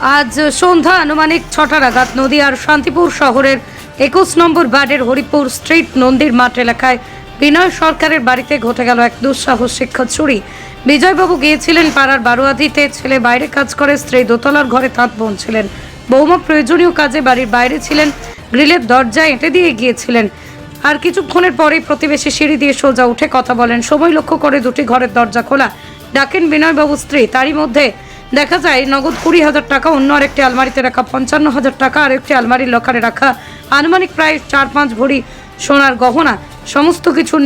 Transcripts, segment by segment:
আজ সন্ধ্যা আনুমানিক ছটা নাগাদ নদীয়ার শান্তিপুর শহরের একুশ নম্বর বার্ডের হরিপুর স্ট্রিট নন্দীর মাঠ এলাকায় বিনয় সরকারের বাড়িতে ঘটে গেল এক দুঃসাহসিক চুরি। বিজয়বাবু গিয়েছিলেন পাড়ার বারোয়াধিতে ছেলে বাইরে কাজ করে, স্ত্রী দোতলার ঘরে তাঁত বোনছিলেন। বৌমা প্রয়োজনীয় কাজে বাড়ির বাইরে ছিলেন, গ্রিলের দরজায় এঁটে দিয়ে গিয়েছিলেন। আর কিছুক্ষণের পরেই প্রতিবেশী সিঁড়ি দিয়ে সোজা উঠে কথা বলেন। সময় লক্ষ্য করে দুটি ঘরের দরজা খোলা। ডাকেন বিনয়বাবু স্ত্রী, তারই মধ্যে দেখা যায় নগদ কুড়ি হাজার টাকা, অন্য আরেকটি আলমারিতে রাখা পঞ্চান্ন হাজার টাকা আর একটি আলমারির লকারে রাখা আনুমানিক প্রায় চার পাঁচ ভরি সোনার গহনা। সমস্ত কিছু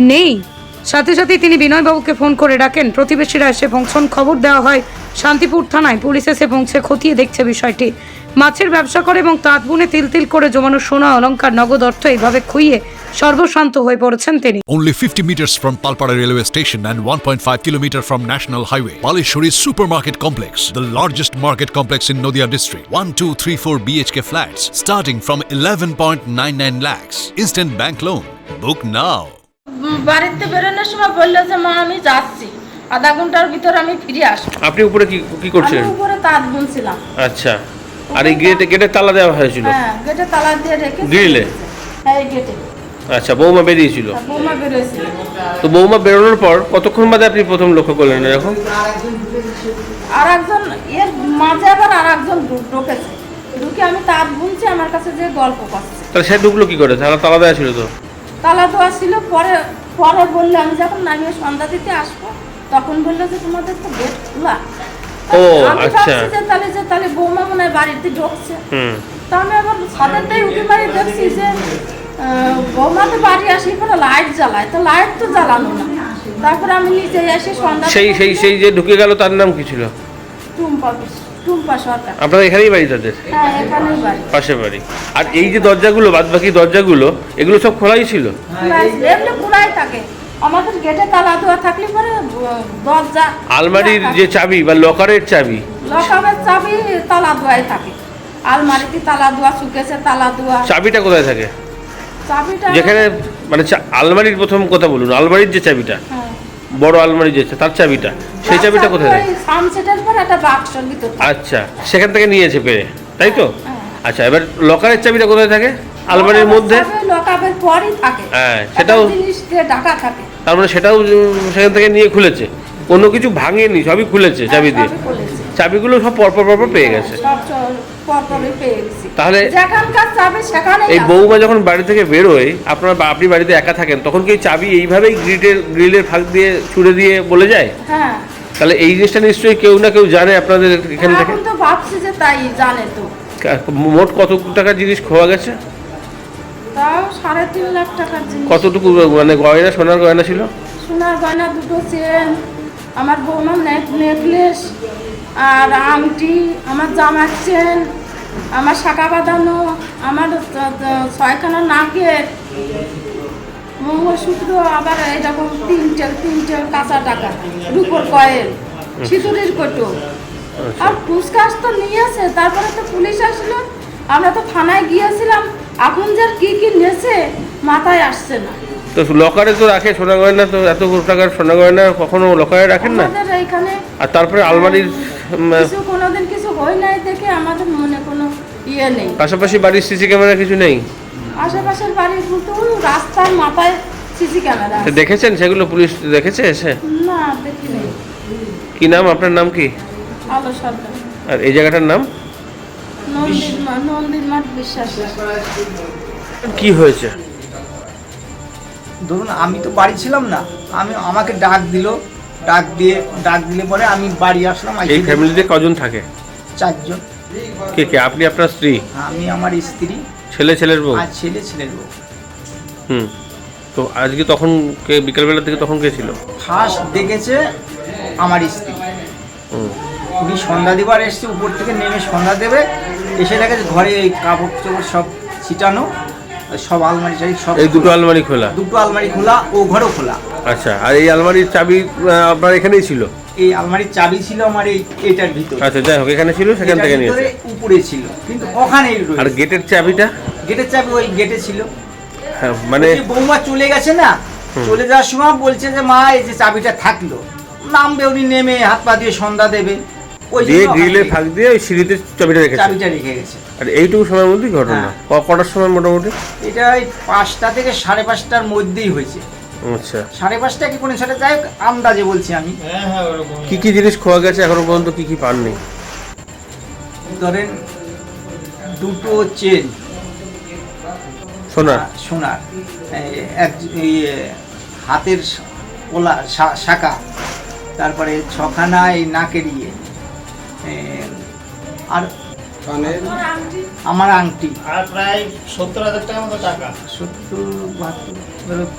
নেই। সাথে সাথে তিনি বিনয়বাবুকে ফোন করে ডাকেন। প্রতিবেশীরা এসে পৌঁছন খবর দেওয়া হয় শান্তিপুর থানায়। পুলিশ এসে পৌঁছে খতিয়ে দেখছে বিষয়টি। মাছের ব্যবসা করে এবং তাঁত বুনে তিল তিল করে জমানো সোনা, অলংকার, নগদ অর্থ এইভাবে খুইয়ে সর্বশান্ত হয়ে পড়েছেন তিনি Only 50 meters from Palpara railway station and 1.5 kilometer from National Highway, Palishuri Supermarket Complex, the largest market complex in Noida district. 1, 2, 3, 4 BHK flats starting from 11.99 lakhs. Instant bank loan. Book now. বাড়িতে বেরোনোর সময় বলল যে মা আমি যাচ্ছি আধা ঘণ্টার ভিতর আমি ফিরে আসব আপনি উপরে কি কি আমি উপরে তাঁত বুনছিলাম আচ্ছা আর এই গেটে গেটে তালা দেওয়া হয়েছিল হ্যাঁ গেটে তালা দিয়ে রেখে গ্রিলে? হ্যাঁ গেটে আচ্ছা বৌমা বেরিয়েছিল। বৌমা বেরোয়েছিল। তো বৌমা বেরোনোর পর কতক্ষণ বাদে আপনি প্রথম লক্ষ্য করলেন এরকম? আর একজন এর মাঝে আবার আর একজন ঢুকেছে। ঢুকে আমি তাঁত বুনছি আমার কাছে যে গল্প করছে। তাহলে সে ঢুকলো কি করে? তাহলে তালা দেওয়া ছিল তো? তালা দেওয়া ছিল পরে পরে বলল আমি যখন নামিয়ে সন্ধ্যা দিতে আসব তখন বলল যে তোমাদের তো গেট খোলা। ও, আচ্ছা। তাহলে যে তাহলে বৌমা মনে হয় বাড়িতে ঢুকছে। হুম। তা আমি আবার ছাদেরটাই উঠে বাড়ি দেখছি যে বৌমা বাড়ি আসি কোনো লাইট জ্বালায় তো লাইট তো জ্বালানো না। তারপরে আমি নিচে এসে সন্ধ্যা সেই সেই সেই যে ঢুকে গেল তার নাম কি ছিল? টুম্পা টুম্পা সরকার। আপনার এখানেই বাড়ি তাদের? হ্যাঁ এখানেই বাড়ি। পাশে বাড়ি। আর এই যে দরজাগুলো বাদ বাকি দরজাগুলো এগুলো সব খোলাই ছিল? খোলাই থাকে। আমাদের গেটে তালা দেওয়া থাকলে পরে দরজা আলমারির যে চাবি বা লকারের চাবি? লকারের চাবি তালা দেওয়াই থাকে। আলমারিতে তালা দেওয়া শুকেছে তালা দেওয়া। চাবিটা কোথায় থাকে? যেখানে মানে আলমারির প্রথম কথা বলুন আলমারির যে চাবিটা হ্যাঁ। বড় আলমারি যে তার চাবিটা সেই চাবিটা কোথায় থাকে? সানসেটের পর একটা বাক্সর ভিতর আচ্ছা সেখান থেকে নিয়েছে পেরে তাই তো? হ্যাঁ। আচ্ছা এবার লকারের চাবিটা কোথায় থাকে? আলমারির মধ্যে? লকারের পরই থাকে। হ্যাঁ, সেটাও- ঢাকা থাকে। তার মানে সেটাও সেখান থেকে নিয়ে খুলেছে? কোনো কিছু ভাঙেনি সবই খুলেছে চাবি দিয়ে? চাবিগুলো সব পরপর পরপর পেয়ে গেছে? সব পরপরই পেয়ে গেছি। তাহলে এই বৌমা যখন বাড়ি থেকে বেরোয় আপনার আপনি বাড়িতে একা থাকেন তখন কি চাবি এইভাবেই গ্রিটের গ্রিলের ফাঁক দিয়ে ছুড়ে দিয়ে বলে যায়? হ্যাঁ। তাহলে এই জিনিসটা নিশ্চয়ই কেউ না কেউ জানে আপনাদের এখান থেকে? তো ভাবছি যে তাই জানে তো। মোট কত টাকার জিনিস খোয়া গেছে? তাও সাড়ে তিন লাখ টাকার জিনিস। কতটুকু মানে গয়না সোনার গয়না ছিল? সোনার গয়না দুটো চেন আমার বৌমার নেকলেস আর আংটি আমার জামার চেন আমার শাখা বাঁধানো আমার ছয়খানা নাকের মঙ্গলসূত্র আবার এরকম তিনটে তিনটে কাঁচা টাকা রুপোর কয়েল সিঁদুরের কোটো। আর পুষ্কাশ তো নিয়েছে তারপরে তো পুলিশ আসলো। আমরা তো থানায় গিয়েছিলাম এখন যার কি কি নেছে মাথায় আসছে না। তো লকারে তো রাখে সোনা গয়না তো এত টাকার সোনা গয়না কখনো লকারে রাখেন না? আমাদের এইখানে আর তারপরে আলমারির কিছু কোনোদিন কিছু হয় নাই দেখে আমাদের মনে কোনো ইয়ে নেই। পাশাপাশি বাড়ির সিসি ক্যামেরা কিছু নেই? আশেপাশের বাড়ির কিন্তু রাস্তার মাথায় সিসি ক্যামেরা দেখেছেন সেগুলো পুলিশ দেখেছে এসে? না দেখি নেই কি নাম? আপনার নাম কি? আলো সরকার আর এই জায়গাটার নাম? নন্দির মা নন্দির মাঠ বিশ্বাস। কি হয়েছে? ধরুন আমি তো বাড়ি ছিলাম না। আমি আমাকে ডাক দিল। ডাক দিয়ে ডাক দিলে পরে আমি বাড়ি আসলাম এই ফ্যামিলিতে কজন থাকে? চারজন। কে কে? আপনি আপনার স্ত্রী? আমি আমার স্ত্রী। ছেলে ছেলের বউ? আর ছেলে ছেলের বউ। হুম। তো আজকে তখন কে বিকালবেলা থেকে তখন কে ছিল? ফার্স্ট দেখেছে আমার স্ত্রী। হুম। উনি সন্ধ্যা দিবার এসছে উপর থেকে নেমে সন্ধ্যা দেবে। এসে দেখে যে ঘরে এই কাপড় চোপড় সব ছিটানো সব আলমারি চাই সব এই দুটো আলমারি খোলা? দুটো আলমারি খোলা ও ঘরও খোলা। আচ্ছা আর এই আলমারির চাবি আপনার এখানেই ছিল? এই আলমারির চাবি ছিল আমার এই এটার ভিতরে। আচ্ছা যাই হোক এখানে ছিল সেখান থেকে নিয়েছে। উপরে ছিল কিন্তু ওখানেই আর গেটের চাবিটা? গেটের চাবি ওই গেটে ছিল। হ্যাঁ মানে বৌমা চলে গেছে না চলে যাওয়ার সময় বলছে যে মা এই যে চাবিটা থাকল। নামবে উনি নেমে হাত পা দিয়ে সন্ধ্যা দেবে। ওই দিয়ে জন্য ফাঁক দিয়ে ওই সিঁড়িতে চাবিটা রেখেছে। চাবিটা রেখে গেছে। আর এইটুকু সময়ের মধ্যেই ঘটনা। হ্যাঁ। কটার সময় মোটামুটি? এটা ওই পাঁচটা থেকে সাড়ে পাঁচটার মধ্যেই হয়েছে। আচ্ছা। সাড়ে পাঁচটা কি কোনো সাড়ে যাই হোক, আন্দাজে বলছি আমি। কি কি জিনিস খোয়া গেছে এখনও পর্যন্ত? কি কি পাননি? ধরেন দুটো চেন। শোনা সোনার। এক এই হাতের ওলা শাখা। তারপরে ছখানা এই নাকের ইয়ে এ, আর আমার আংটি। আর প্রায় সত্তর হাজার টাকার মতো টাকা। সত্তর বাহাত্তর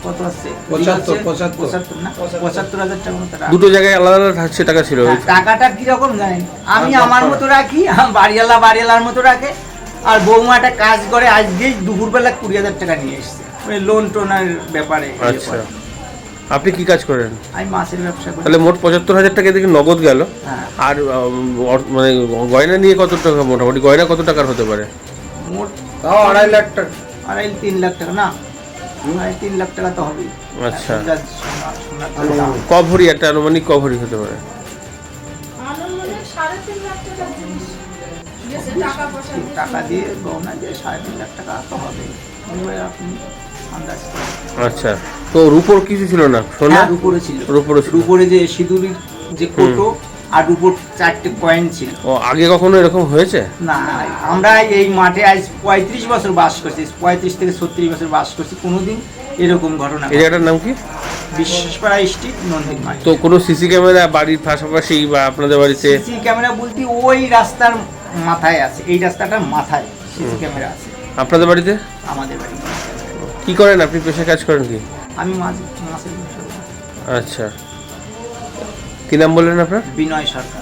কত আছে? পঁচাত্তর, পঁচাত্তর। পঁচাত্তর না? পঁচাত্তর। হাজার টাকার মতো দুটো জায়গায় আলাদা আলাদা থাকছে টাকা ছিল। টাকাটা কীরকম জানেন? আমি আমার মতো রাখি বাড়িওয়ালা বাড়িওয়ালার মতো রাখে আর বৌমাটা কাজ করে আজকেই দুপুরবেলা কুড়ি হাজার টাকা নিয়ে এসছে। ওই লোন টোনের ব্যাপারে। আচ্ছা। আপনি কি কাজ করেন? আমি মাছের ব্যবসা করি। তাহলে মোট পঁচাত্তর হাজার টাকা দেখে নগদ গেল। হ্যাঁ। আর মানে গয়না নিয়ে কত টাকা মোটামুটি? গয়না কত টাকার হতে পারে? মোট তাও আড়াই লাখ টাকা। আড়াই তিন লাখ টাকা না? আড়াই তিন লাখ টাকা তো হবেই। আচ্ছা। এখনকার সোনা- সোনার তো দাম। ক একটা আনুমানিক ক ভরি হতে পারে। আনুমানিক সাড়ে তিন লাখ টাকার জিনিস। গেছে টাকা পয়সা দিয়ে। টাকা দিয়ে গহনা দিয়ে সাড়ে তিন লাখ টাকা তো হবে এবার আপনি আন্দাজ করেন আচ্ছা। তো রূপোর কিছু ছিল না সোনা হ্যাঁ, রূপোরে ছিল। রূপোরে ছিল। রূপোরে যে সিঁদুরের যে কোটো আর রূপোর চারটে কয়েন ছিল। ও আগে কখনো এরকম হয়েছে? না আমরা এই মাঠে আজ পঁয়ত্রিশ বছর বাস করছি পঁয়ত্রিশ থেকে ছত্রিশ বছর বাস করছি কোনোদিন এরকম ঘটনা এই জায়গাটার নাম কি? বিশ্বাসপাড়া স্ট্রিট নন্দিন তো কোনো সিসি ক্যামেরা বাড়ির পাশাপাশি বা আপনাদের বাড়িতে? সিসি ক্যামেরা বলতে ওই রাস্তার মাথায় আছে এই রাস্তাটার মাথায় সিসি ক্যামেরা আছে। আপনাদের বাড়িতে? আমাদের বাড়ি কি করেন আপনি? পেশা কাজ করেন কি? আমি মাছ মাছের ব্যবসা করি। আচ্ছা। কি নাম বললেন আপনার? বিনয় সরকার।